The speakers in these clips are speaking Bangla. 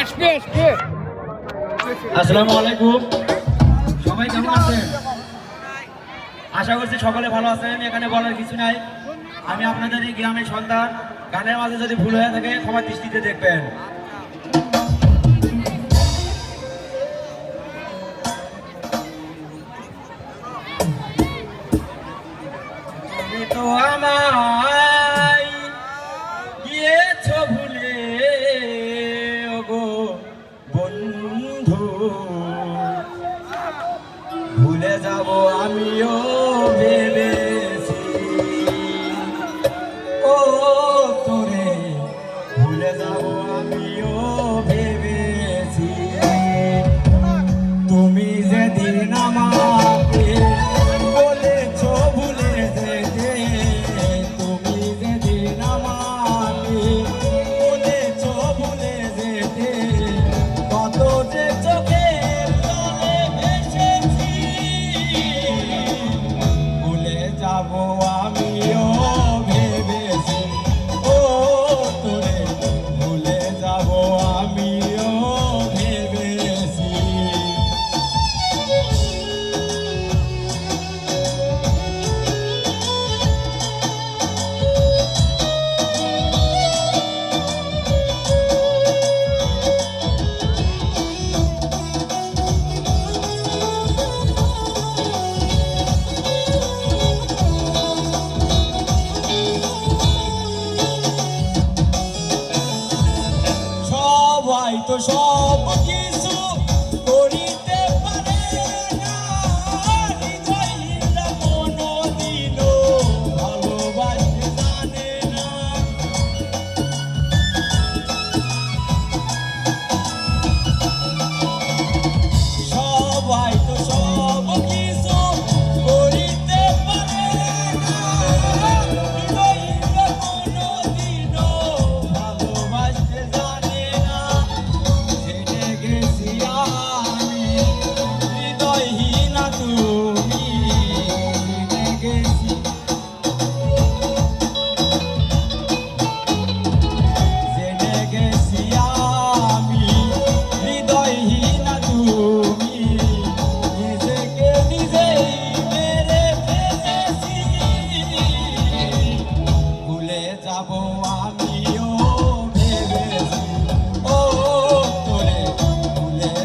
আসবে আসবে। আসসালামু আলাইকুম। সবাই কেমন আছেন? আশা করছি সকলে ভালো আছেন, এখানে বলার কিছু নাই। আমি আপনাদের এই গ্রামের সন্তান। গানের মাঝে যদি ভুল হয়ে থাকে, ক্ষমা দৃষ্টিতে দেখবেন। আমিও সবাই তো সব কিছু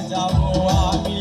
da lua, minha...